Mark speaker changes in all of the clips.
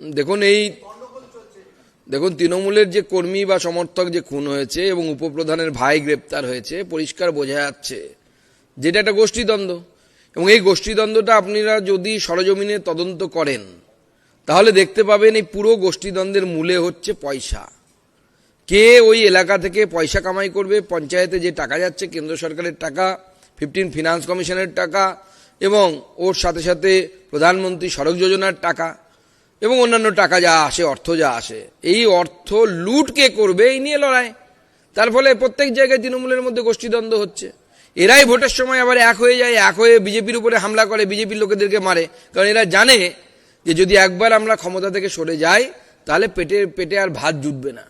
Speaker 1: দেখুন, এই দেখুন, তৃণমূলের যে কর্মী বা সমর্থক যে খুন হয়েছে এবং উপপ্রধানের ভাই গ্রেপ্তার হয়েছে, পরিষ্কার বোঝা যাচ্ছে যেটা একটা গোষ্ঠীদ্বন্দ্ব। এবং এই গোষ্ঠীদ্বন্দ্বটা আপনারা যদি সরজমিনে তদন্ত করেন, তাহলে দেখতে পাবেন এই পুরো গোষ্ঠীদ্বন্দ্বের মূলে হচ্ছে পয়সা। কে ওই এলাকা থেকে পয়সা কামাই করবে, পঞ্চায়েতে যে টাকা যাচ্ছে, কেন্দ্র সরকারের টাকা ফিফটিন ফিনান্স কমিশনের টাকা, এবং ওর সাথে সাথে প্রধানমন্ত্রী সড়ক যোজনার টাকা এবং অন্যান্য টাকা যা আসে, অর্থ যা আসে, এই অর্থ লুট কে করবে এই নিয়ে লড়াই। তার ফলে প্রত্যেক জায়গায় তৃণমূলের মধ্যে গোষ্ঠীদ্বন্দ্ব হচ্ছে। এরাই ভোটের সময় আবার এক হয়ে যায়, এক হয়ে বিজেপির উপরে হামলা করে, বিজেপির লোকেদেরকে মারে। কারণ এরা জানে যে যদি একবার আমরা ক্ষমতা থেকে সরে যাই, তাহলে পেটে পেটে আর ভাত জুটবে না।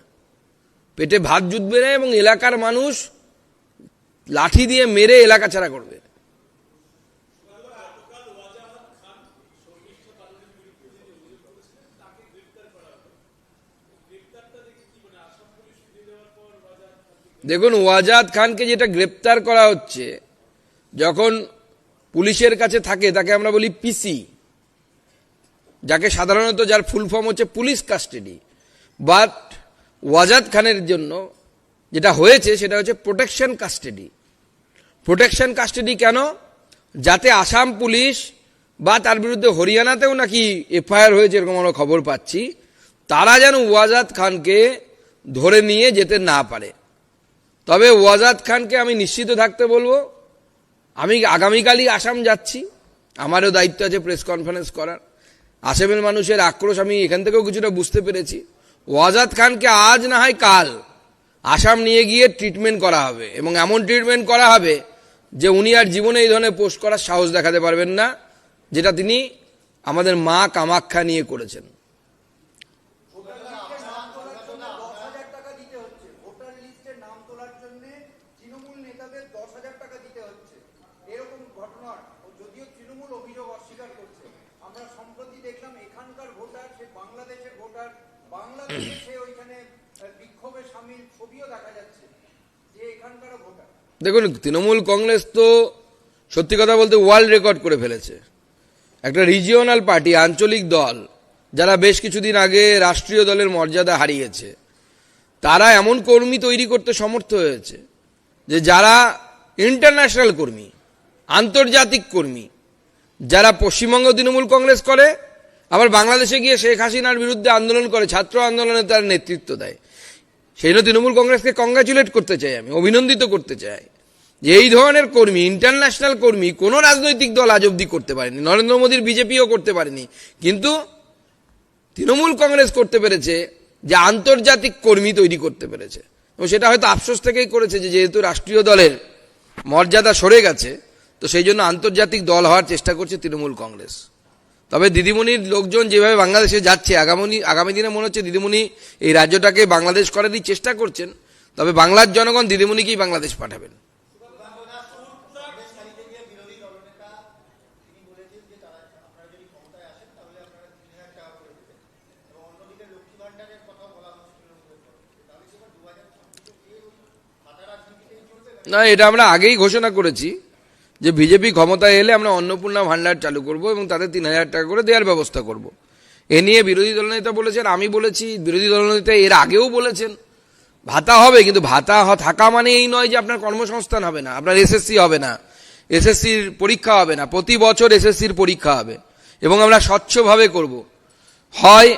Speaker 1: পেটে ভাত জুটবে না এবং এলাকার মানুষ লাঠি দিয়ে মেরে এলাকা ছাড়া করবে। দেখুন ওয়াজাদ খানকে যেটা গ্রেপ্তার করা হচ্ছে, যখন পুলিশের কাছে থাকে, তাকে আমরা বলি পিসি যাকে সাধারণত যার ফুল ফর্ম হচ্ছে পুলিশ কাস্টাডি। বাট ওয়াজাদ খানের জন্য যেটা হয়েছে, সেটা হচ্ছে প্রোটেকশন কাস্টাডি। প্রোটেকশন কাস্টাডি কেন? যাতে আসাম পুলিশ বা তার বিরুদ্ধে হরিয়ানাতেও নাকি এফআইআর হয়েছে এরকম আমরা খবর পাচ্ছি, তারা যেন ওয়াজাদ খানকে ধরে নিয়ে যেতে না পারে। তবে ওয়াজাদ খানকে আমি নিশ্চিত থাকতে বলব, আমি আগামীকালই আসাম যাচ্ছি, আমারও দায়িত্ব আছে প্রেস কনফারেন্স করার। আসামের মানুষের আক্রোশ আমি এখান থেকেও কিছুটা বুঝতে পেরেছি। ওয়াজাদ খানকে আজ না হয় কাল আসাম নিয়ে গিয়ে ট্রিটমেন্ট করা হবে, এবং এমন ট্রিটমেন্ট করা হবে যে উনি আর জীবনে এই ধরনের পোস্ট করার সাহস দেখাতে পারবেন না, যেটা তিনি আমাদের মা কামাখ্যা নিয়ে করেছেন
Speaker 2: দশ হাজার টাকা দিতে হচ্ছে ভোটার লিস্টে নাম তোলার জন্য তৃণমূল নেতাদের দশ হাজার টাকা দিতে হচ্ছে এরকম ঘটনার ও যদিও তৃণমূল অভিযোগ অস্বীকার করছে আমরা সম্প্রতি দেখলাম এখানকার ভোটার সে বাংলাদেশের ভোটার বাংলাদেশে সে ওইখানে আহ, বিক্ষোভে সামিল ছবিও দেখা যাচ্ছে যে এখানকারও ভোটার
Speaker 1: দেখুন, তৃণমূল কংগ্রেস তো সত্যি কথা বলতে ওয়ার্ল্ড রেকর্ড করে ফেলেছে। একটা রিজিওনাল পার্টি আঞ্চলিক দল, যারা বেশ কিছুদিন আগে রাষ্ট্রীয় দলের মর্যাদা হারিয়েছে, তারা এমন কর্মী তৈরি করতে সমর্থ হয়েছে যে যারা ইন্টারন্যাশনাল কর্মী, আন্তর্জাতিক কর্মী, যারা পশ্চিমবঙ্গ তৃণমূল কংগ্রেস করে, আবার বাংলাদেশে গিয়ে শেখ হাসিনার বিরুদ্ধে আন্দোলন করে, ছাত্র আন্দোলনে তার নেতৃত্ব দেয়। সেই জন্য তৃণমূল কংগ্রেসকে কংগ্রাচুলেট করতে চাই আমি, অভিনন্দিত করতে চাই। যে এই ধরনের কর্মী ইন্টারন্যাশনাল কর্মী কোনো রাজনৈতিক দল আজ অব্দি করতে পারেনি। নরেন্দ্র মোদীর বিজেপিও করতে পারেনি। কিন্তু তৃণমূল কংগ্রেস করতে পেরেছে, যে আন্তর্জাতিক কর্মী তৈরি করতে পেরেছে। এবং সেটা হয়তো আফসোস থেকেই করেছে যে যেহেতু রাষ্ট্রীয় দলের মর্যাদা সরে গেছে, তো সেই জন্য আন্তর্জাতিক দল হওয়ার চেষ্টা করছে তৃণমূল কংগ্রেস। তবে দিদিমণির লোকজন যেভাবে বাংলাদেশে যাচ্ছে, আগামী আগামী দিনে মনে হচ্ছে দিদিমণি এই রাজ্যটাকে বাংলাদেশ করারই চেষ্টা করছেন। তবে বাংলার জনগণ দিদিমণিকেই বাংলাদেশ পাঠাবেন। না, এটা আমরা আগেই ঘোষণা করেছি যে বিজেপি ক্ষমতায় এলে আমরা অন্নপূর্ণা ভান্ডার চালু করব এবং তাদের তিন হাজার টাকা করে দেওয়ার ব্যবস্থা করব। এ নিয়ে বিরোধী দলনেতা বলেছেন, আমি বলেছি, বিরোধী দলনেতা এর আগেও বলেছেন, ভাতা হবে, কিন্তু ভাতা থাকা মানে এই নয় যে আপনার কর্মসংস্থান হবে না, আপনার এসএসসি হবে না, এসএসসির পরীক্ষা হবে না, প্রতি বছর এসএসসির পরীক্ষা হবে এবং আমরা স্বচ্ছভাবে করব। হয়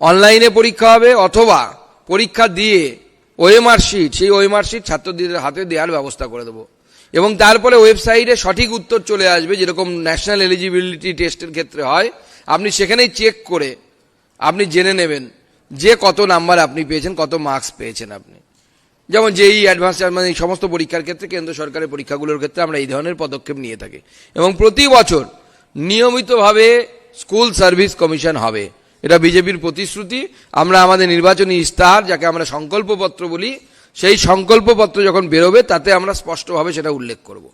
Speaker 1: অনলাইনে পরীক্ষা হবে অথবা পরীক্ষা দিয়ে ওএমআর শিট সেই ওএমআর শিট ছাত্রদের হাতে দেওয়ার ব্যবস্থা করে দেবো। এবং তারপরে ওয়েবসাইটে সঠিক উত্তর চলে আসবে, যেরকম ন্যাশনাল এলিজিবিলিটি টেস্টের ক্ষেত্রে হয়। আপনি সেখানেই চেক করে আপনি জেনে নেবেন যে কত নাম্বার আপনি পেয়েছেন, কত মার্কস পেয়েছেন আপনি। যেমন যেই অ্যাডভান্স মানে এই সমস্ত পরীক্ষার ক্ষেত্রে, কেন্দ্র সরকারের পরীক্ষাগুলোর ক্ষেত্রে আমরা এই ধরনের পদক্ষেপ নিয়ে থাকি। এবং প্রতি বছর নিয়মিতভাবে স্কুল সার্ভিস কমিশন হবে। এটা বিজেপির প্রতিশ্রুতি। আমরা আমাদের নির্বাচনী ইস্তাহার, যাকে আমরা সংকল্পপত্র বলি, সেই সংকল্পপত্র যখন বেরোবে, তাতে আমরা স্পষ্টভাবে সেটা উল্লেখ করব।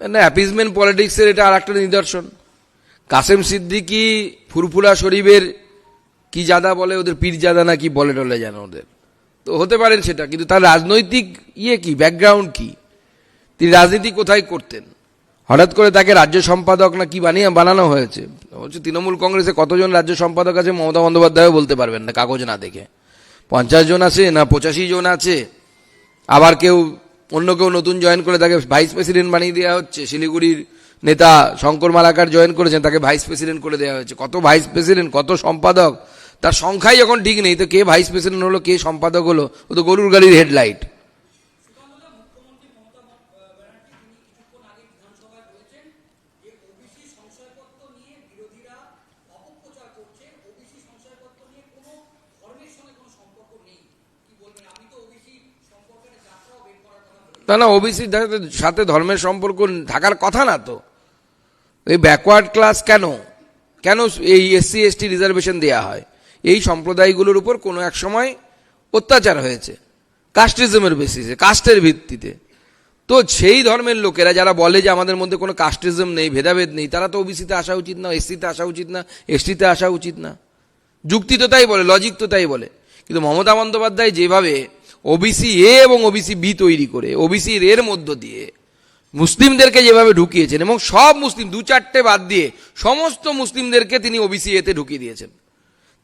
Speaker 1: না অ্যাপিজমেন্ট পলিটিক্সের এটা আর একটা নিদর্শন। কাসেম সিদ্দিকি ফুরফুরা শরীফের কি জাদা বলে? ওদের পীর জাদা না কি বলে টলে জানো ওদের। তো হতে পারেন সেটা, কিন্তু তার রাজনৈতিক ইয়ে কি? ব্যাকগ্রাউন্ড কি? তিনি রাজনীতি কোথায় করতেন? হঠাৎ করে তাকে রাজ্য সম্পাদক না কি বানিয়ে বানানো হয়েছে? হচ্ছে তৃণমূল কংগ্রেসে কতজন রাজ্য সম্পাদক আছে মমতা বন্দ্যোপাধ্যায়ও বলতে পারবেন না, কাগজ না দেখে। পঞ্চাশ জন আছে না পঁচাশি জন আছে, আবার কেউ অন্য কেউ নতুন জয়েন করে তাকে ভাইস প্রেসিডেন্ট বানিয়ে দেওয়া হচ্ছে। শিলিগুড়ির নেতা শঙ্কর মালাকার জয়েন করেছেন, তাকে ভাইস প্রেসিডেন্ট করে দেওয়া হয়েছে। কত ভাইস প্রেসিডেন্ট কত সম্পাদক? তার সংখ্যাই এখন ঠিক নেই। তো কে ভাইস প্রেসিডেন্ট হলো, কে সম্পাদক হলো? ও তো গরুর গাড়ির হেডলাইট না না ওবিসির সাথে ধর্মের সম্পর্ক থাকার কথা না তো। এই ব্যাকওয়ার্ড ক্লাস কেন? কেন এই এসসি এসটি রিজার্ভেশন দেয়া হয়? এই সম্প্রদায়গুলোর উপর কোনো এক সময় অত্যাচার হয়েছে কাস্টিজমের বেসিসে কাস্টের ভিত্তিতে। তো সেই ধর্মের লোকেরা যারা বলে যে আমাদের মধ্যে কোনো কাস্টিজম নেই, ভেদাভেদ নেই, তারা তো ওবিসিতে আসা উচিত না এসসিতে আসা উচিত না এসটিতে আসা উচিত না। যুক্তি তো তাই বলে লজিক তো তাই বলে। কিন্তু মমতা বন্দ্যোপাধ্যায় যেভাবে ওবিসি এ এবং ওবিসি বি তৈরি করে ওবিসি এর মধ্য দিয়ে মুসলিমদেরকে যেভাবে ঢুকিয়েছেন এবং সব মুসলিম, দু চারটে বাদ দিয়ে সমস্ত মুসলিমদেরকে তিনি ওবিসি এতে ঢুকিয়ে দিয়েছেন।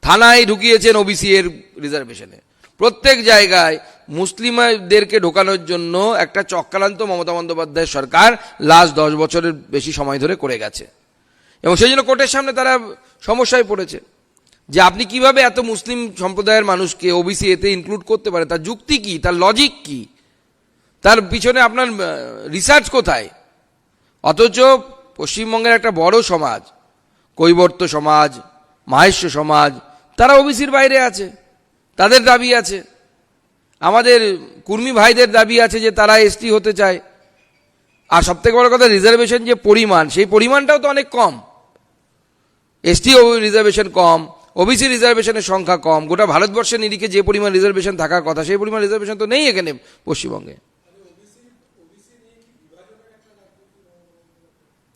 Speaker 1: থানায় ঢুকিয়েছেন ওবিসি এর রিজার্ভেশনে প্রত্যেক জায়গায় মুসলিমদেরকে ঢোকানোর জন্য একটা চক্রান্ত মমতা বন্দ্যোপাধ্যায় সরকার লাস্ট দশ বছরের বেশি সময় ধরে করে গেছে। এবং সেই জন্য কোর্টের সামনে তারা সমস্যায় পড়েছে। যে আপনি কীভাবে এত মুসলিম সম্প্রদায়ের মানুষকে ওবিসি এতে ইনক্লুড করতে পারে তার যুক্তি কি? তার লজিক কি? তার পিছনে আপনার রিসার্চ কোথায়? অথচ পশ্চিমবঙ্গের একটা বড় সমাজ, কৈবর্ত সমাজ মাহেশ্য সমাজ, তারা ওবিসির বাইরে আছে, তাদের দাবি আছে। আমাদের কুর্মী ভাইদের দাবি আছে যে তারা এসটি হতে চায়। আর সবথেকে বড় কথা রিজার্ভেশন যে পরিমাণ, সেই পরিমাণটাও তো অনেক কম। এসটি রিজার্ভেশন কম ওবিসি রিজার্ভেশনের সংখ্যা কম। গোটা ভারতবর্ষের নিরিখে যে পরিমাণ রিজার্ভেশন থাকার কথা, সেই পরিমাণ রিজার্ভেশন তো নেই এখানে পশ্চিমবঙ্গে।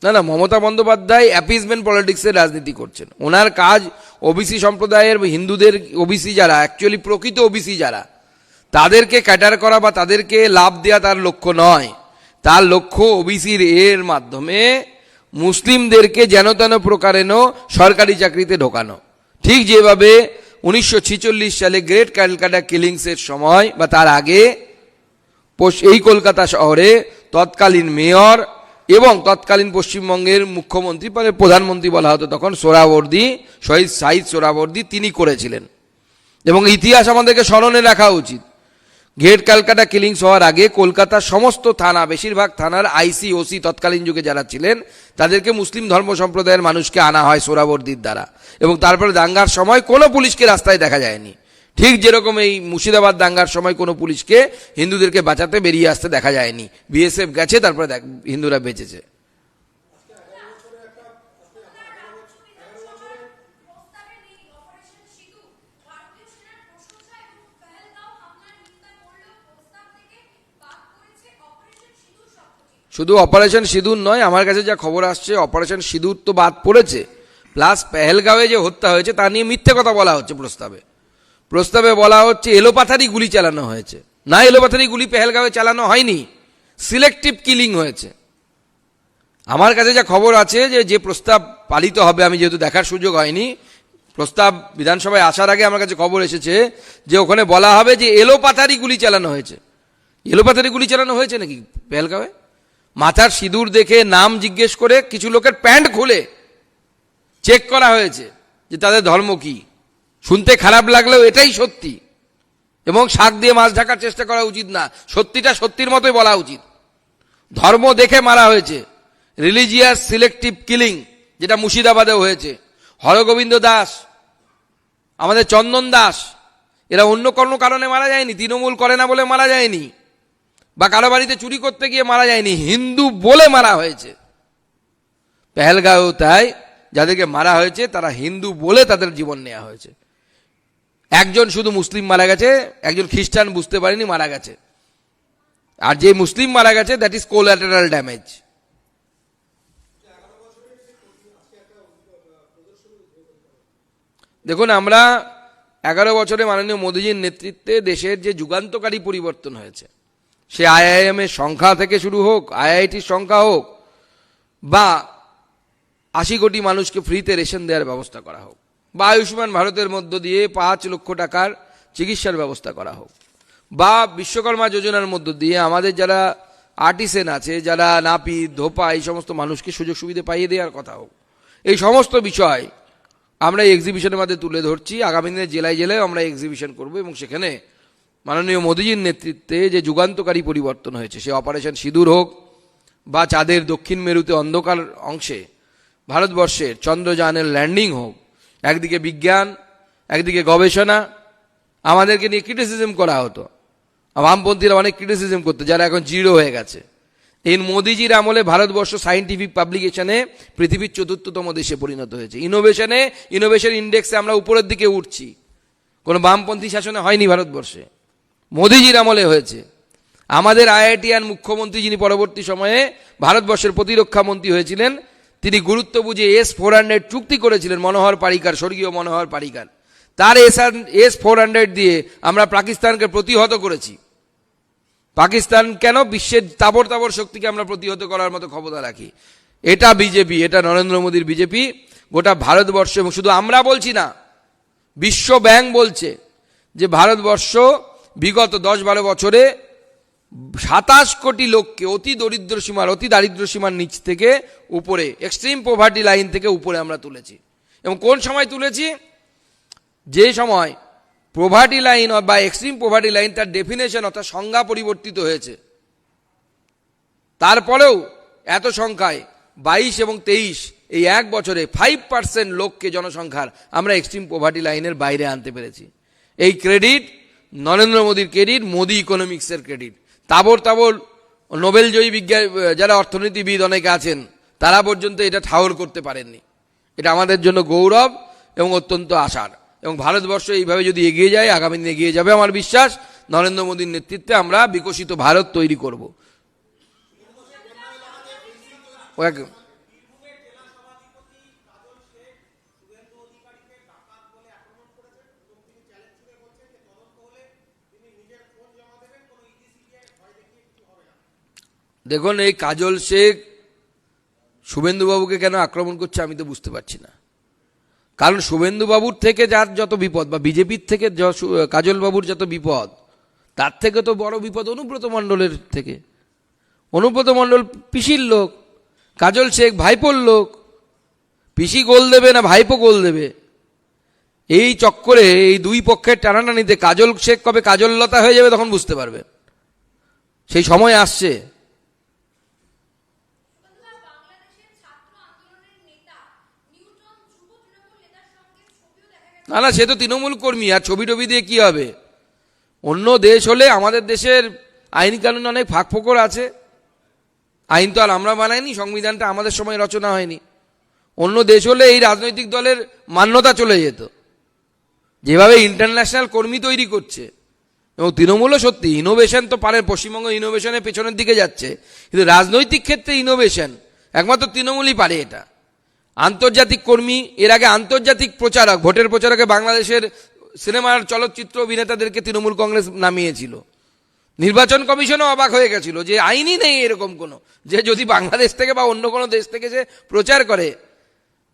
Speaker 1: না না, মমতা বন্দ্যোপাধ্যায় অ্যাপিজমেন্ট পলিটিক্সের রাজনীতি করছেন। ওনার কাজ ওবিসি সম্প্রদায়ের হিন্দুদের, ওবিসি যারা অ্যাকচুয়ালি প্রকৃত ওবিসি যারা, তাদেরকে ক্যাটার করা বা তাদেরকে লাভ দেওয়া তার লক্ষ্য নয়। তার লক্ষ্য ওবিসির এর মাধ্যমে মুসলিমদেরকে যেন তেন প্রকারেণ সরকারি চাকরিতে ঢোকানো। ঠিক যেভাবে উনিশশো ছেচল্লিশ সালে গ্রেট ক্যালকাটা কিলিংসের সময় বা তার আগে এই কলকাতা শহরে তৎকালীন মেয়র এবং তৎকালীন পশ্চিমবঙ্গের মুখ্যমন্ত্রী, পরে প্রধানমন্ত্রী বলা হতো তখন সোরাবর্দী, শহীদ সাহিদ সোরাবর্দী, তিনি করেছিলেন। এবং ইতিহাস আমাদেরকে স্মরণে রাখা উচিত। গেট ক্যালকাটা কিলিংস হওয়ার আগে কলকাতার সমস্ত থানা, বেশিরভাগ থানার আইসি ওসি তৎকালীন যুগে যারা ছিলেন, তাদেরকে মুসলিম ধর্ম সম্প্রদায়ের মানুষকে আনা হয় সোরাবর্দির দ্বারা। এবং তারপরে দাঙ্গার সময় কোনো পুলিশকে রাস্তায় দেখা যায়নি। ঠিক যেরকম এই মুর্শিদাবাদ দাঙ্গার সময় কোনো পুলিশকে হিন্দুদেরকে বাঁচাতে বেরিয়ে আসতে দেখা যায়নি। বিএসএফ গেছে, তারপরে হিন্দুরা বেঁচেছে
Speaker 3: প্রস্তাবে নেই অপারেশন সিঁদুর ভারতীয় সেনার প্রশংসা এবং পেহেলগাঁও হামলার নিন্দা করলেও প্রস্তাব থেকে বাদ করেছে অপারেশন সিঁদুর শব্দটি
Speaker 1: শুধু অপারেশন সিঁদুর নয়, আমার কাছে যা খবর আসছে, অপারেশন সিঁদুর তো বাদ পড়েছে। প্লাস পেহেলগাঁওয়ে যে হত্যা হয়েছে, তা নিয়ে মিথ্যে কথা বলা হচ্ছে প্রস্তাবে। প্রস্তাবে বলা হচ্ছে, এলোপাথারি গুলি চালানো হয়েছে। না, এলোপাথারি গুলি পেহেলগাঁওয়ে চালানো হয়নি, সিলেক্টিভ কিলিং হয়েছে। আমার কাছে যা খবর আছে যে যে প্রস্তাব পালিত হবে, আমি যেহেতু দেখার সুযোগ হয়নি, প্রস্তাব বিধানসভায় আসার আগে আমার কাছে খবর এসেছে যে, ওখানে বলা হবে যে, এলোপাথারি গুলি চালানো হয়েছে। এলোপাথারি গুলি চালানো হয়েছে নাকি পেহেলগাঁওয়ে? মাথার সিঁদুর দেখে নাম জিজ্ঞেস করে কিছু লোকের প্যান্ট খুলে চেক করা হয়েছে যে তাদের ধর্ম কি। শুনতে খারাপ লাগলেও এটাই সত্যি। এবং শাক দিয়ে মাছ ঢাকার চেষ্টা করা উচিত না। সত্যিটা সত্যির মতোই বলা উচিত। ধর্ম দেখে মারা হয়েছে। রিলিজিয়াস সিলেক্টিভ কিলিং যেটা মুর্শিদাবাদেও হয়েছে। হরগোবিন্দ দাস, আমাদের চন্দন দাস, এরা অন্য কোনো কারণে মারা যায়নি। তৃণমূল করে না বলে মারা যায়নি। বা কারও বাড়িতে চুরি করতে গিয়ে মারা যায়নি, হিন্দু বলে মারা হয়েছে। পেহেলগাঁও তাই যাদেরকে মারা হয়েছে, তারা হিন্দু বলে তাদের জীবন নেওয়া হয়েছে। একজন শুধু মুসলিম মারা গেছে, একজন খ্রিস্টান বুঝতে পারেনি মারা গেছে। আর যে মুসলিম মারা গেছে দ্যাট ইজ কোল্যাটারাল ড্যামেজ দেখুন, আমরা এগারো বছরে মাননীয় মোদীজির নেতৃত্বে দেশের যে যুগান্তকারী পরিবর্তন হয়েছে সে আইআইএম এর সংখ্যা থেকে শুরু হোক, আইআইটির সংখ্যা হোক, বা আশি কোটি মানুষকে ফ্রিতে রেশন দেওয়ার ব্যবস্থা করা হোক, বা আয়ুষ্মান ভারতের মধ্য দিয়ে পাঁচ লক্ষ টাকার চিকিৎসার ব্যবস্থা করা হোক, বা বিশ্বকর্মা যোজনার মধ্য দিয়ে আমাদের যারা আর্টিসেন আছে, যারা নাপি ধোপা, এই সমস্ত মানুষকে সুযোগ সুবিধা পাইয়ে দেওয়ার কথা হোক, এই সমস্ত বিষয় আমরা এক্সিবিশনের মধ্যে তুলে ধরছি। আগামী দিনে জেলায় জেলায় আমরা এক্সিবিশন করব এবং সেখানে মাননীয় মোদীজির নেতৃত্বে যে যুগান্তকারী পরিবর্তন হয়েছে, সে অপারেশন সিঁদুর হোক বা চাঁদের দক্ষিণ মেরুতে অন্ধকার অংশে ভারতবর্ষের চন্দ্রযানের ল্যান্ডিং হোক, একদিকে বিজ্ঞান, একদিকে গবেষণা, আমাদেরকে নিয়ে ক্রিটিসিজম করা হতো। বামপন্থীরা অনেক ক্রিটিসিজম করতো, যারা এখন জিরো হয়ে গেছে। এই মোদিজির আমলে ভারতবর্ষ সাইন্টিফিক পাবলিকেশনে পৃথিবীর চতুর্থতম দেশে পরিণত হয়েছে। ইনোভেশনে, ইনোভেশন ইন্ডেক্সে আমরা উপরের দিকে উঠছি। কোনো বামপন্থী শাসনে হয়নি ভারতবর্ষে। মোদিজির আমলে হয়েছে। আমাদের আইআইটিয়ান মুখ্যমন্ত্রী যিনি পরবর্তী সময়ে ভারতবর্ষের প্রতিরক্ষা মন্ত্রী হয়েছিলেন, তিনি গুরুত্ব বুঝে এস ফোর হান্ড্রেড চুক্তি করেছিলেন, মনোহর পারিকার, স্বর্গীয় মনোহর পারিকার। তার এস এস ফোর হান্ড্রেড দিয়ে আমরা পাকিস্তানকে প্রতিহত করেছি। পাকিস্তান কেন বিশ্বের তাবর তাবর শক্তিকে আমরা প্রতিহত করার মতো ক্ষমতা রাখি? এটা বিজেপি, এটা নরেন্দ্র মোদীর বিজেপি, গোটা ভারতবর্ষ, এবং শুধু আমরা বলছি না, বিশ্ব ব্যাংক বলছে যে ভারতবর্ষ বিগত দশ বারো বছরে সাতাশ কোটি লোককে অতি দরিদ্র সীমার, অতি দারিদ্র সীমার নিচ থেকে উপরে এক্সট্রিম পোভার্টি লাইন থেকে উপরে আমরা তুলেছি। এবং কোন সময় তুলেছি? যে সময় পোভার্টি লাইন বা এক্সট্রিম পোভার্টি লাইন তার ডেফিনেশন অর্থাৎ সংজ্ঞা পরিবর্তিত হয়েছে। তারপরেও এত সংখ্যায় বাইশ এবং তেইশ এই এক বছরে ফাইভ পার্সেন্ট লোককে জনসংখ্যার আমরা এক্সট্রিম পোভার্টি লাইনের বাইরে আনতে পেরেছি। এই ক্রেডিট নরেন্দ্র মোদীর ক্রেডিট মোদি ইকোনমিক্সের ক্রেডিট তাবর তাবর নোবেল জয়ী বিজ্ঞান, যারা অর্থনীতিবিদ অনেকে আছেন, তারা পর্যন্ত এটা ঠাওর করতে পারেননি। এটা আমাদের জন্য গৌরব এবং অত্যন্ত আশার। এবং ভারতবর্ষ এইভাবে যদি এগিয়ে যায়, আগামী দিনে এগিয়ে যাবে আমার বিশ্বাস, নরেন্দ্র মোদীর নেতৃত্বে আমরা বিকশিত ভারত তৈরি করব। দেখুন, এই কাজল শেখ শুভেন্দুবাবুকে কেন আক্রমণ করছে আমি তো বুঝতে পারছি না। কারণ শুভেন্দুবাবুর থেকে যার যত বিপদ, বা বিজেপির থেকে কাজলবাবুর যত বিপদ, তার থেকে তো বড় বিপদ অনুব্রত মণ্ডলের থেকে। অনুব্রত মণ্ডল পিসির লোক, কাজল শেখ ভাইপোর লোক। পিসি গোল দেবে না ভাইপো গোল দেবে? এই চক্করে, এই দুই পক্ষের টানাটানিতে কাজল শেখ কবে কাজললতা হয়ে যাবে তখন বুঝতে পারবে সেই সময় আসছে
Speaker 3: বন্ধুরা বাংলাদেশের ছাত্র আন্দোলনের নেতা নিউটন যুব তৃণমূল নেতার সঙ্গে ছবিও দেখা গেছে
Speaker 1: না না সে তো তৃণমূল কর্মী, আর ছবি টবি দিয়ে কি হবে? অন্য দেশ হলে আমাদের দেশের আইন কানুন অনেক ফাঁক ফোকর আছে। আইন তো আর আমরা বানাইনি, সংবিধানটা আমাদের সময় রচনা হয়নি। অন্য দেশ হলে এই রাজনৈতিক দলের মান্যতা চলে যেত। যেভাবে ইন্টারন্যাশনাল কর্মী তৈরি করছে। এবং তৃণমূলও সত্যি ইনোভেশন তো পারে পশ্চিমবঙ্গ ইনোভেশনের পেছনের দিকে যাচ্ছে। কিন্তু রাজনৈতিক ক্ষেত্রে ইনোভেশন একমাত্র তৃণমূলই পারে এটা। আন্তর্জাতিক কর্মী, এর আগে আন্তর্জাতিক প্রচারক, ভোটের প্রচারকে বাংলাদেশের সিনেমার চলচ্চিত্র অভিনেতাদেরকে তৃণমূল কংগ্রেস নামিয়েছিল। নির্বাচন কমিশনও অবাক হয়ে গেছিল যে আইনই নেই এরকম কোনো, যে যদি বাংলাদেশ থেকে বা অন্য কোনো দেশ থেকে যে প্রচার করে,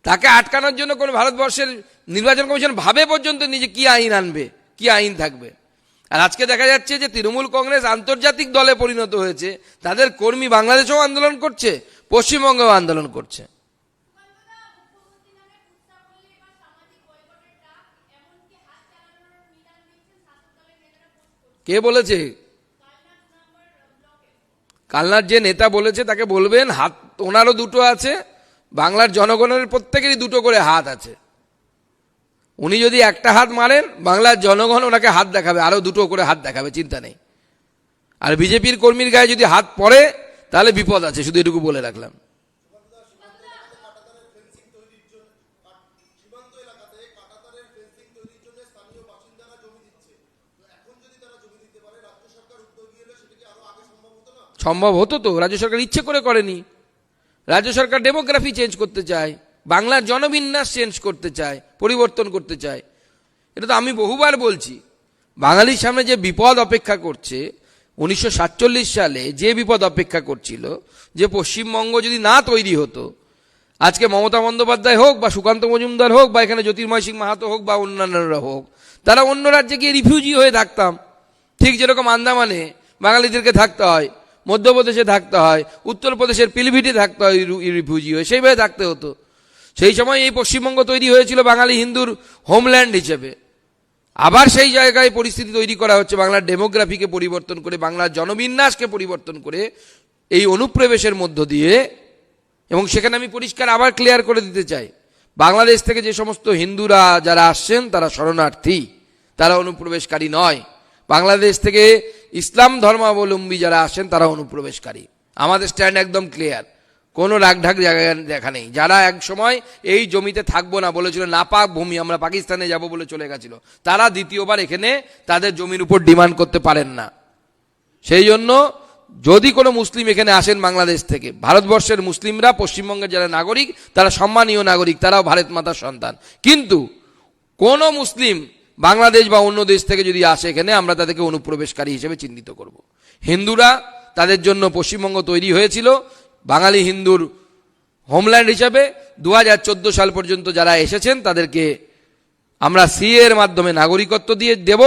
Speaker 1: তাকে আটকানোর জন্য কোনো ভারতবর্ষের নির্বাচন কমিশন ভাবে পর্যন্ত নিজে কি আইন আনবে, কি আইন থাকবে। আর আজকে দেখা যাচ্ছে যে তৃণমূল কংগ্রেস আন্তর্জাতিক দলে পরিণত হয়েছে, তাদের কর্মী বাংলাদেশেও আন্দোলন করছে, পশ্চিমবঙ্গেও আন্দোলন করছে। কে বলেছে? কালনার যে নেতা বলেছে, তাকে বলবেন, হাত, ওনারও দুটো আছে, বাংলার জনগণের প্রত্যেকেরই দুটো করে হাত আছে। উনি যদি একটা হাত মারেন, বাংলার জনগণ ওনাকে হাত দেখাবে আরও দুটো করে হাত দেখাবে, চিন্তা নেই। আর বিজেপির কর্মীর গায়ে যদি হাত পড়ে, তাহলে বিপদ আছে, শুধু এটুকু বলে রাখলাম।
Speaker 4: সম্ভব হতো
Speaker 1: তো? রাজ্য সরকার ইচ্ছে করে করেনি। রাজ্য সরকার ডেমোগ্রাফি চেঞ্জ করতে চায়, বাংলার জনবিন্যাস চেঞ্জ করতে চায়, পরিবর্তন করতে চায়। এটা তো আমি বহুবার বলছি। বাঙালির সামনে যে বিপদ অপেক্ষা করছে, উনিশশো সাতচল্লিশ সালে যে বিপদ অপেক্ষা করছিল, যে পশ্চিমবঙ্গ যদি না তৈরি হতো, আজকে মমতা বন্দ্যোপাধ্যায় হোক বা সুকান্ত মজুমদার হোক বা এখানে জ্যোতির্ময় সিং মাহাতো হোক বা অন্যান্যরা হোক, তারা অন্য রাজ্যে গিয়ে রিফিউজি হয়ে থাকতাম। ঠিক যেরকম আন্দামানে বাঙালিদেরকে থাকতে হয়। মধ্যপ্রদেশে থাকতে হয়, উত্তরপ্রদেশের পিলিভিটে থাকতে হয় রিফিউজি হয়ে, সেইভাবে থাকতে হতো। সেই সময় এই পশ্চিমবঙ্গ তৈরি হয়েছিল বাঙালি হিন্দুর হোমল্যান্ড হিসেবে। আবার সেই জায়গায় পরিস্থিতি তৈরি করা হচ্ছে, বাংলার ডেমোগ্রাফিকে পরিবর্তন করে, বাংলার জনবিন্যাসকে পরিবর্তন করে এই অনুপ্রবেশের মধ্য দিয়ে। এবং সেখানে আমি পরিষ্কার আবার ক্লিয়ার করে দিতে চাই। বাংলাদেশ থেকে যে সমস্ত হিন্দুরা যারা আসছেন, তারা শরণার্থী। তারা অনুপ্রবেশকারী নয়। বাংলাদেশ থেকে ইসলাম ধর্মাবলম্বী যারা আসেন তারা অনুপ্রবেশকারী। আমাদের স্ট্যান্ড একদম ক্লিয়ার কোনো রাগঢাক জায়গা দেখা নেই। যারা এক সময় এই জমিতে থাকব না বলেছিল নাপাক ভূমি, আমরা পাকিস্তানে যাব বলে চলে গেছিল। তারা দ্বিতীয়বার এখানে তাদের জমির উপর ডিমান্ড করতে পারেন না। সেই জন্য যদি কোনো মুসলিম এখানে আসেন বাংলাদেশ থেকে, ভারতবর্ষের মুসলিমরা, পশ্চিমবঙ্গের যারা নাগরিক, তারা সম্মানীয় নাগরিক, তারাও ভারত মাতার সন্তান। কিন্তু কোনো মুসলিম বাংলাদেশ বা অন্য দেশ থেকে যদি আসে এখানে, আমরা তাদেরকে অনুপ্রবেশকারী হিসেবে চিহ্নিত করব। হিন্দুরা তাদের জন্য পশ্চিমবঙ্গ তৈরি হয়েছিল বাঙালি হিন্দুর হোমল্যান্ড হিসাবে দু হাজার চোদ্দ সাল পর্যন্ত যারা এসেছেন, তাদেরকে আমরা সি এর মাধ্যমে নাগরিকত্ব দিয়ে দেব,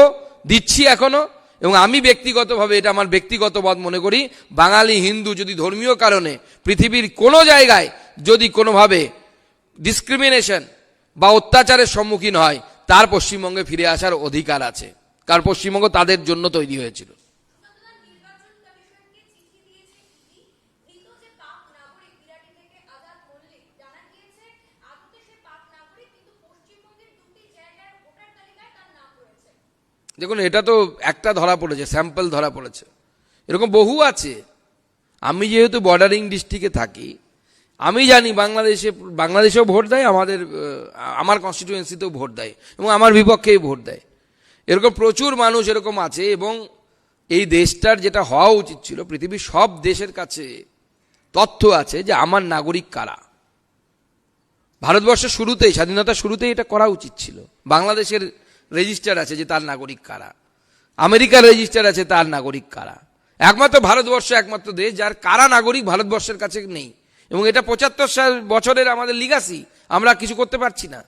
Speaker 1: দিচ্ছি এখনও এবং আমি ব্যক্তিগতভাবে এটা আমার ব্যক্তিগত মত মনে করি, বাঙালি হিন্দু যদি ধর্মীয় কারণে পৃথিবীর কোনো জায়গায় যদি কোনোভাবে ডিসক্রিমিনেশন বা অত্যাচারের সম্মুখীন হয় তার পশ্চিমবঙ্গে ফিরে আসার অধিকার আছে। কারণ পশ্চিমবঙ্গ তাদের জন্য তৈরি হয়েছিল। দেখুন, এটা তো একটা ধরা পড়েছে, স্যাম্পল ধরা পড়েছে। এরকম বহু আছে। আমি যেহেতু বর্ডারিং ডিস্ট্রিক্টে থাকি আমি জানি বাংলাদেশে, বাংলাদেশেও ভোট দেয়, আমাদের আমার কনস্টিটিউয়েন্সিতেও ভোট দেয়, এবং আমার বিপক্ষেই ভোট দেয়। এরকম প্রচুর মানুষ এরকম আছে, এবং এই দেশটার যেটা হওয়া উচিত ছিল, পৃথিবীর সব দেশের কাছে তথ্য আছে যে আমার নাগরিক কারা। ভারতবর্ষের শুরুতেই, স্বাধীনতার শুরুতেই এটা করা উচিত ছিল। বাংলাদেশের রেজিস্টার আছে যে তার নাগরিক কারা। আমেরিকার রেজিস্টার আছে তার নাগরিক কারা। একমাত্র ভারতবর্ষ একমাত্র দেশ, যার কারা নাগরিক ভারতবর্ষের কাছে নেই। এবং এটা পঁচাত্তর সাল বছরের আমাদের লিগাসি আমরা কিছু করতে পারছি না।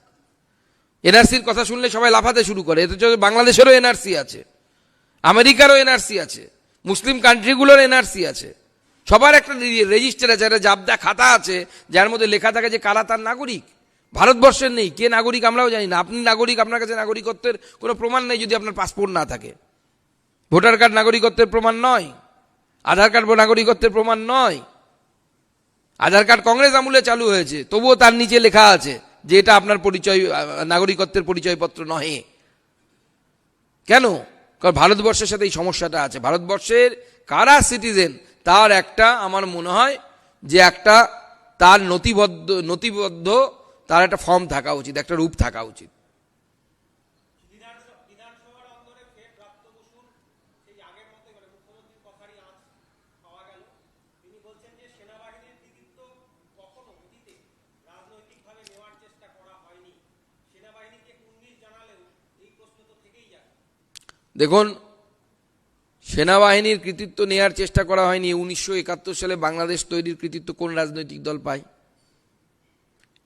Speaker 1: এনআরসির কথা শুনলে সবাই লাফাতে শুরু করে। এতে বাংলাদেশেরও এনআরসি আছে, আমেরিকারও এনআরসি আছে, মুসলিম কান্ট্রিগুলোর এনআরসি আছে। সবার একটা রেজিস্টার আছে, একটা জাবদা খাতা আছে, যার মধ্যে লেখা থাকে যে কারা তার নাগরিক। ভারতবর্ষের নেই, কে নাগরিক আমরাও জানি না। আপনি নাগরিক, আপনার কাছে নাগরিকত্বের কোনো প্রমাণ নেই যদি আপনার পাসপোর্ট না থাকে। ভোটার কার্ড নাগরিকত্বের প্রমাণ নয়, আধার কার্ড নাগরিকত্বের প্রমাণ নয়। আধার কার্ড কংগ্রেস আমলে চালু হয়েছে, তবুও তার নিচে লেখা আছে যে এটা আপনার পরিচয় নাগরিকত্বের পরিচয়পত্র নহে। কেন? কারণ ভারতবর্ষের সাথে এই সমস্যাটা আছে। ভারতবর্ষের কারা সিটিজেন তার একটা আমার মনে হয় যে একটা তার নথিবদ্ধ নথিবদ্ধ, তার একটা ফর্ম থাকা উচিত, একটা রূপ থাকা উচিত। দেখুন, সেনাবাহিনীর কৃতিত্ব নেয়ার চেষ্টা করা হয়নি। উনিশশো একাত্তর সালে বাংলাদেশ তৈরির কৃতিত্ব কোন রাজনৈতিক দল পায়?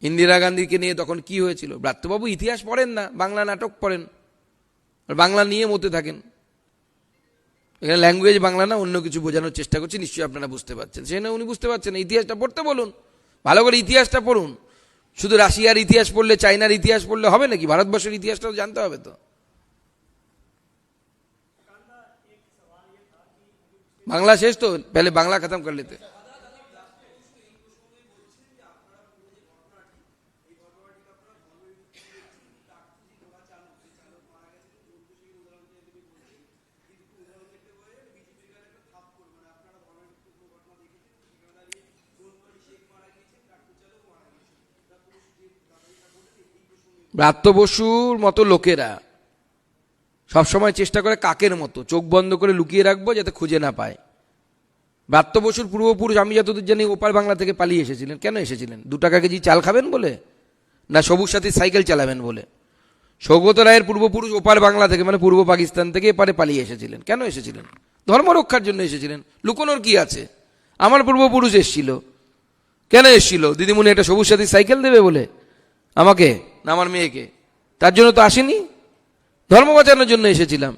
Speaker 1: ইন্দিরা গান্ধীকে নিয়ে তখন কি হয়েছিল? ব্রাত্যবাবু, ইতিহাস পড়েন না, বাংলা নাটক পড়েন বাংলা নিয়ে মতে থাকেন। এখানে ল্যাঙ্গুয়েজ বাংলা না, অন্য কিছু বোঝানোর চেষ্টা করছি, নিশ্চয়ই আপনারা বুঝতে পারছেন। সেই উনি বুঝতে পারছেন ইতিহাসটা পড়তে বলুন, ভালো করে ইতিহাসটা পড়ুন। শুধু রাশিয়ার ইতিহাস পড়লে চায়নার ইতিহাস পড়লে হবে নাকি? ভারতবর্ষের ইতিহাসটাও জানতে হবে তো। बांग्ला शेष तो पहले बांग्ला खत्म कर लेते ব্রাত্য বসুর মতো লোকেরা সবসময় চেষ্টা করে কাকের মতো, চোখ বন্ধ করে লুকিয়ে রাখব যাতে খুঁজে না পায়। ব্রাত্য বসুর পূর্বপুরুষ আমি যতদূর জানি ওপার বাংলা থেকে পালিয়ে এসেছিলেন। কেন এসেছিলেন? দু টাকা কেজি চাল খাবেন বলে? না সবুজ সাথী সাইকেল চালাবেন বলে? সৌগত রায়ের পূর্বপুরুষ ওপার বাংলা থেকে মানে পূর্ব পাকিস্তান থেকে এপারে পালিয়ে এসেছিলেন। কেন এসেছিলেন? ধর্ম রক্ষার জন্য এসেছিলেন। লুকোনোর কি আছে? আমার পূর্বপুরুষ এসেছিল। কেন এসেছিল? দিদিমণি একটা সবুজ সাথী সাইকেল দেবে বলে? আমাকে? না, আমার মেয়েকে? তার জন্য তো আসেনি? ধর্ম বাঁচানোর জন্য এসেছিলাম।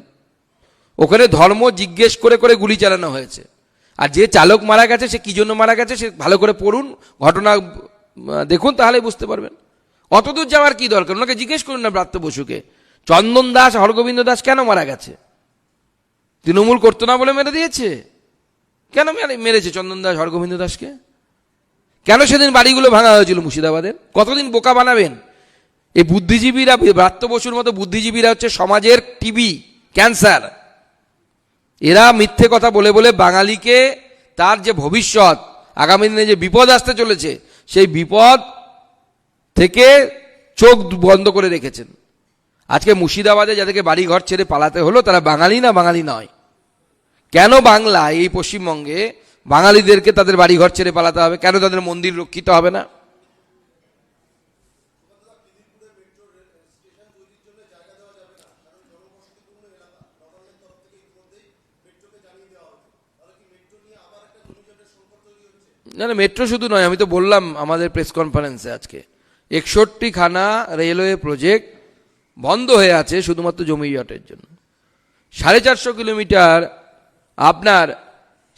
Speaker 1: ওখানে ধর্ম জিজ্ঞেস করে করে গুলি চালানো হয়েছে। আর যে চালক মারা গেছে, সে কি জন্য মারা গেছে, সে ভালো করে পড়ুন, ঘটনা দেখুন, তাহলে বুঝতে পারবেন। অতদূর যাওয়ার কি দরকার? ওনাকে জিজ্ঞেস করুন না ব্রাত্য বসুকে, চন্দন দাস, হরগোবিন্দ দাস কেন মারা গেছে? তৃণমূল করতো না বলে মেরে দিয়েছে? কেন মেরে- মেরেছে চন্দন দাস, হরগোবিন্দ দাসকে? কেন সেদিন বাড়িগুলো ভাঙা হয়েছিল মুর্শিদাবাদের? কতদিন বোকা বানাবেন? এই বুদ্ধিজীবীরা ব্রাত্য বসুর মতো বুদ্ধিজীবীরা হচ্ছে সমাজের টিবি, ক্যান্সার। এরা মিথ্যে কথা বলে বলে বাঙালিকে তার যে ভবিষ্যৎ, আগামী দিনে যে বিপদ আসতে চলেছে, সেই বিপদ থেকে চোখ বন্ধ করে রেখেছেন। আজকে মুর্শিদাবাদে যাদেরকে বাড়ি ঘর ছেড়ে পালাতে হলো, তারা বাঙালি না বাঙালি নয়? কেন বাংলা এই পশ্চিমবঙ্গে বাঙালিদেরকে তাদের বাড়ি ঘর ছেড়ে পালাতে হবে? কেন তাদের মন্দির রক্ষিত হবে না? না না মেট্রো শুধু নয়, আমি তো বললাম আমাদের প্রেস কনফারেন্সে আজকে। একষট্টি খানা রেলওয়ে প্রজেক্ট বন্ধ হয়ে আছে শুধুমাত্র জমি জটের জন্য। সাড়ে চারশো কিলোমিটার আপনার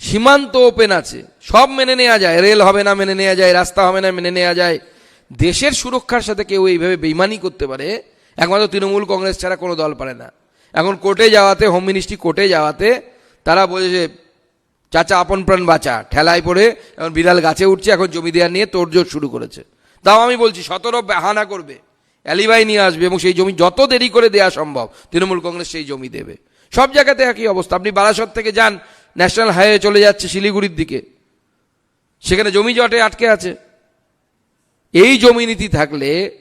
Speaker 1: সীমান্ত ওপেন আছে। সব মেনে নেওয়া যায় রেল হবে না মেনে নেওয়া যায়, রাস্তা হবে না মেনে নেওয়া যায়। দেশের সুরক্ষার সাথে কেউ এইভাবে বেইমানি করতে পারে, একমাত্র তৃণমূল কংগ্রেস ছাড়া কোনো দল পারে না। এখন কোর্টে যাওয়াতে হোম মিনিস্ট্রি কোর্টে যাওয়াতে তারা বলেছে চাচা আপন প্রাণ বাঁচা। ঠেলায় পড়ে এখন বিড়াল গাছে উঠছে, এখন জমি দেওয়া নিয়ে তোড়জোড় শুরু করেছে। তাও আমি বলছি, সতেরো বাহানা করবে, অ্যালিবাই নিয়ে আসবে এবং সেই জমি যত দেরি করে দেওয়া সম্ভব, তৃণমূল কংগ্রেস সেই জমি দেবে। সব জায়গাতে একই অবস্থা। আপনি বারাসত থেকে যান, ন্যাশনাল হাইওয়ে চলে যাচ্ছে শিলিগুড়ির দিকে। সেখানে জমি জটে আটকে আছে। এই জমি নীতি থাকলে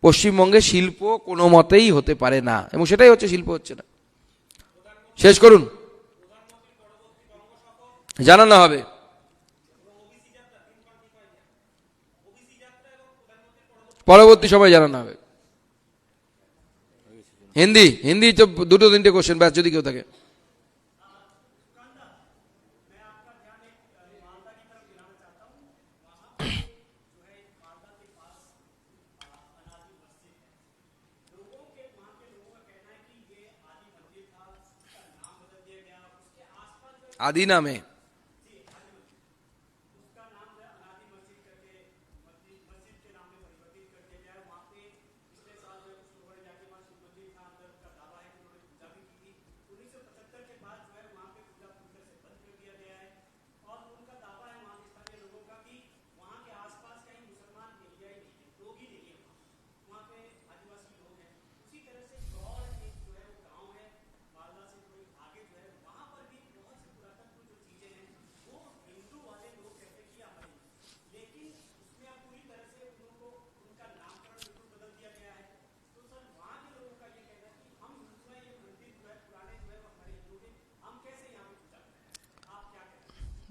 Speaker 1: পশ্চিমবঙ্গে শিল্প কোনো মতেই হতে পারে না। এবং সেটাই হচ্ছে, শিল্প হচ্ছে না। শেষ করুন। জানানো হবে পরবর্তী সময় জানানো হবে হিন্দি হিন্দি তো দুটো তিনটে কোশ্চেন ব্যাস যদি কেউ থাকে आदि नाम है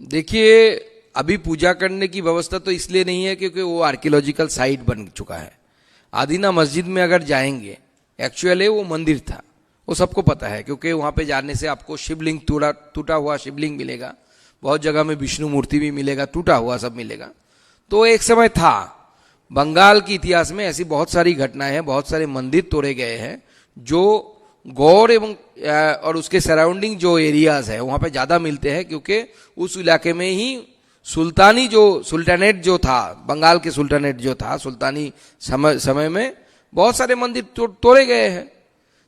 Speaker 1: देखिए, अभी पूजा करने की व्यवस्था तो इसलिए नहीं है क्योंकि वो आर्कियोलॉजिकल साइट बन चुका है। आदिना मस्जिद में अगर जाएँगे एक्चुअली वो मंदिर था, वो सबको पता है, क्योंकि वहाँ पे जाने से आपको शिवलिंग टूटा टूटा हुआ शिवलिंग मिलेगा, बहुत जगह में विष्णु मूर्ति भी मिलेगा, टूटा हुआ सब मिलेगा। तो एक समय था, बंगाल के इतिहास में ऐसी बहुत सारी घटनाएँ हैं, बहुत सारे मंदिर तोड़े गए हैं, जो गौर एवं और उसके सराउंडिंग जो एरियाज़ है वहाँ पे ज़्यादा मिलते हैं क्योंकि उस इलाके में ही सुल्तानी जो सुल्तानेट जो था बंगाल के सुल्तानेट जो था सुल्तानी समय समय में बहुत सारे मंदिर तो, तोड़े गए हैं।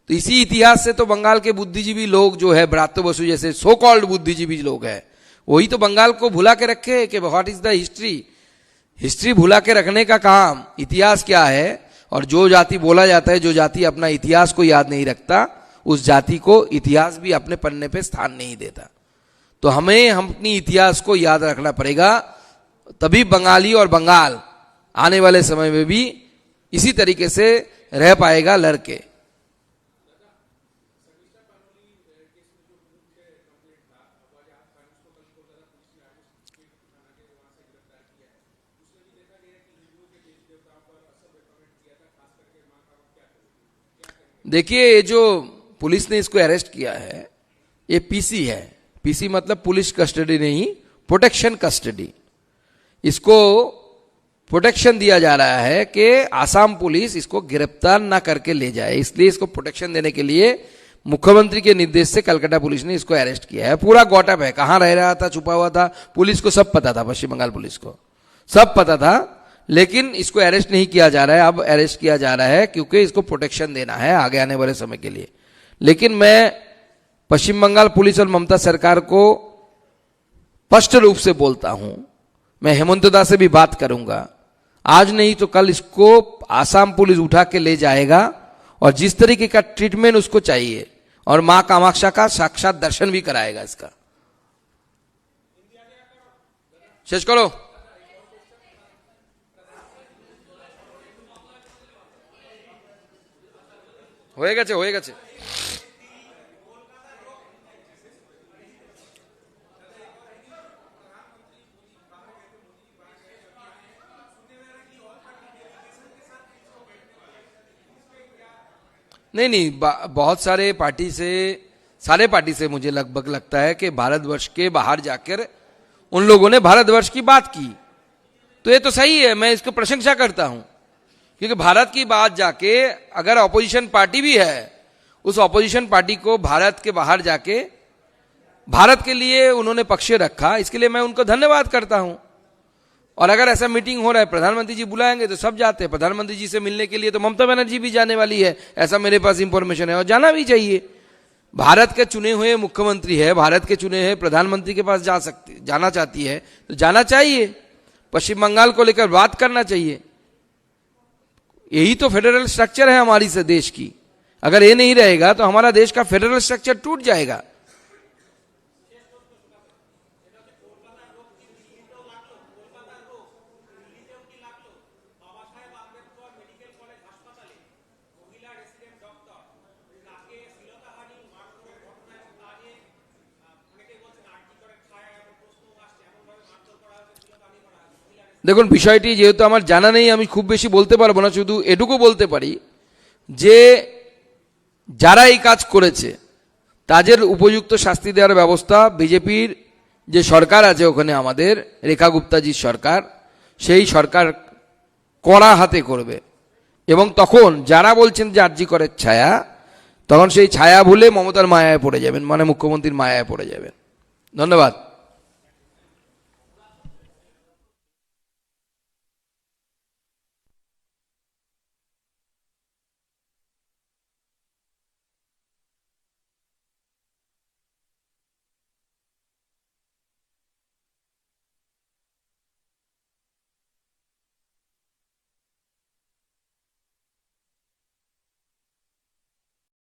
Speaker 1: तो इसी इतिहास से तो बंगाल के बुद्धिजीवी लोग जो है ब्रात्य बसु जैसे सो कॉल्ड बुद्धिजीवी लोग हैं वही तो बंगाल को भुला के रखे हैं कि what is the history history भुला के रखने का काम इतिहास क्या है? और जो जाति बोला जाता है, जो जाति अपना इतिहास को याद नहीं रखता, उस जाति को इतिहास भी अपने पन्ने पे स्थान नहीं देता। तो हमें हम अपनी इतिहास को याद रखना पड़ेगा। तभी बंगाली और बंगाल आने वाले समय में भी इसी तरीके से रह पाएगा लड़के। देखिए, ये जो पुलिस ने इसको अरेस्ट किया है, ये पीसी है। पीसी मतलब पुलिस कस्टडी नहीं प्रोटेक्शन कस्टडी इसको प्रोटेक्शन दिया जा रहा है कि आसाम पुलिस इसको गिरफ़्तार ना करके ले जाए। इसलिए इसको प्रोटेक्शन देने के लिए मुख्यमंत्री के निर्देश से कलकत्ता पुलिस ने इसको अरेस्ट किया है। पूरा गॉटअप है। कहाँ रह रहा था, छुपा हुआ था? पुलिस को सब पता था, पश्चिम बंगाल पुलिस को। सब पता था लेकिन इसको अरेस्ट नहीं किया जा रहा है। अब अरेस्ट किया जा रहा है क्योंकि इसको प्रोटेक्शन देना है आगे आने वाले समय के लिए। लेकिन मैं पश्चिम बंगाल पुलिस और ममता सरकार को स्पष्ट रूप से बोलता हूँ। मैं हेमंत दास से भी बात करूँगा। आज नहीं तो कल इसको आसाम पुलिस उठा के ले जाएगा और जिस तरीके का ट्रीटमेंट उसको चाहिए और माँ कामाक्षा का साक्षात दर्शन भी कराएगा इसका। शेष करो। হয়ে গেছে হয়ে গেছে नहीं नहीं बा- बहुत सारे पार्टी से सारे पार्टी से मुझे लगभग लगता है कि भारतवर्ष के बाहर जाकर उन लोगों ने भारतवर्ष की बात की तो ये तो सही है मैं इसको प्रशंसा करता हूं क्योंकि भारत की बात जाके अगर ऑपोजिशन पार्टी भी है, उस ऑपोजिशन पार्टी को भारत के बाहर जाके, भारत के लिए उन्होंने पक्ष रखा, इसके लिए मैं उनको धन्यवाद करता हूँ। और अगर ऐसा मीटिंग हो रहा है, प्रधानमंत्री जी बुलाएँगे तो सब जाते हैं। प्रधानमंत्री जी से मिलने के लिए तो ममता बनर्जी भी जाने वाली है, ऐसा मेरे पास इंफॉर्मेशन है। और जाना भी चाहिए। भारत के चुने हुए मुख्यमंत्री है, भारत के चुने हुए प्रधानमंत्री के पास जा सकती, जाना चाहती है। तो जाना चाहिए। पश्चिम बंगाल को लेकर बात करना चाहिए। यही तो फेडरल स्ट्रक्चर है हमारी से देश की। अगर ये नहीं रहेगा तो हमारा देश का फेडरल स्ट्रक्चर टूट जाएगा। দেখুন, বিষয়টি যেহেতু আমার জানা নেই, আমি খুব বেশি বলতে পারব না, শুধু এটুকু বলতে পারি যে যারা এই কাজ করেছে, তাদের উপযুক্ত শাস্তি দেওয়ার ব্যবস্থা বিজেপির যে সরকার আছে ওখানে আমাদের, রেখা গুপ্তাজির সরকার, সেই সরকার কড়া হাতে করবে। এবং তখন যারা বলছেন যে আর্জি করের ছায়া, তখন সেই ছায়া ভুলে মমতার মায়ায় পড়ে যাবেন মানে মুখ্যমন্ত্রীর মায়ায় পড়ে যাবেন। ধন্যবাদ।